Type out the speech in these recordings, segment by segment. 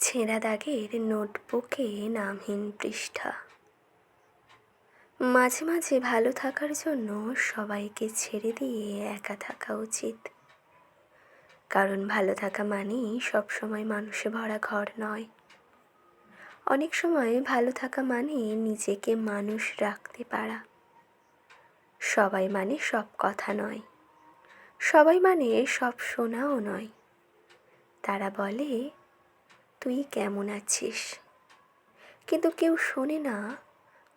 ছেঁড়া দাগের নোটবুকে নামহীন পৃষ্ঠা। মাঝে মাঝে ভালো থাকার জন্য সবাইকে ছেড়ে দিয়ে একা থাকা উচিত। কারণ ভালো থাকা মানেই সবসময় মানুষে ভরা ঘর নয়। অনেক সময় ভালো থাকা মানে নিজেকে মানুষ রাখতে পারা। সবাই মানে সব কথা নয়। সবাই মানে সব শোনাও নয়। তারা বলে তুই কেমন আছিস? কিন্তু কেউ শোনে না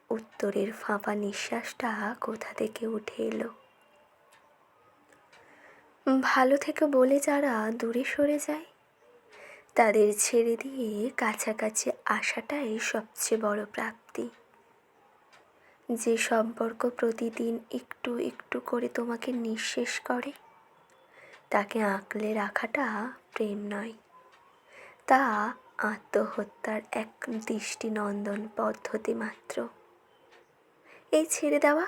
উত্তরের ফাঁপা নিঃশ্বাসটা কোথা থেকে উঠে এলো। ভালো থেকে বলে যারা দূরে সরে যায়, তাদের ছেড়ে দিয়ে কাছাকাছি আসাটাই সবচেয়ে বড় প্রাপ্তি। যে সম্পর্ক প্রতিদিন একটু একটু করে তোমাকে নিঃশেষ করে, তাকে আঁকলে রাখাটা প্রেম নয়। তা আত্মহত্যার এক দৃষ্টিনন্দন পদ্ধতি মাত্র। এই ছেড়ে দেওয়া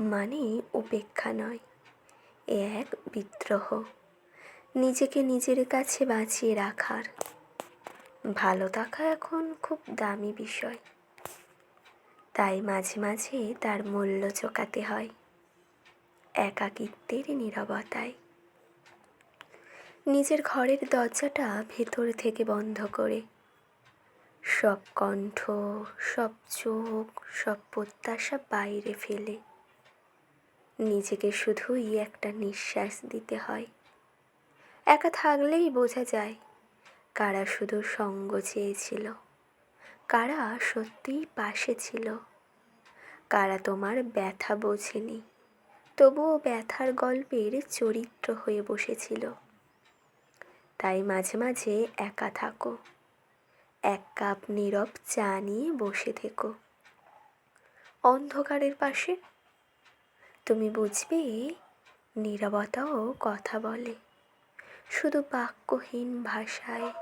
মানে উপেক্ষা নয়, এ এক বিদ্রোহ, নিজেকে নিজের কাছে বাঁচিয়ে রাখার। ভালো থাকা এখন খুব দামি বিষয়, তাই মাঝে মাঝে তার মূল্য চোকাতে হয়। একাকিত্বের নীরবতায়। নিজের ঘরের দরজাটা ভেতর থেকে বন্ধ করে। সব কণ্ঠ, সব চোখ, সব প্রত্যাশা বাইরে ফেলে। নিজেকে শুধুই একটা নিঃশ্বাস দিতে হয়। একা থাকলেই বোঝা যায় কারা শুধু সঙ্গ চেয়েছিল, কারা সত্যিই পাশে ছিল। কারা তোমার ব্যথা বোঝেনি, তবুও ব্যথার গল্পের চরিত্র হয়ে বসেছিল। তাই মাঝে মাঝে একা থাকো। এক কাপ নীরব চা নিয়ে বসে থেকো। অন্ধকারের পাশে। তুমি বুঝবে, নীরবতাও কথা বলে। শুধু বাক্যহীন ভাষায়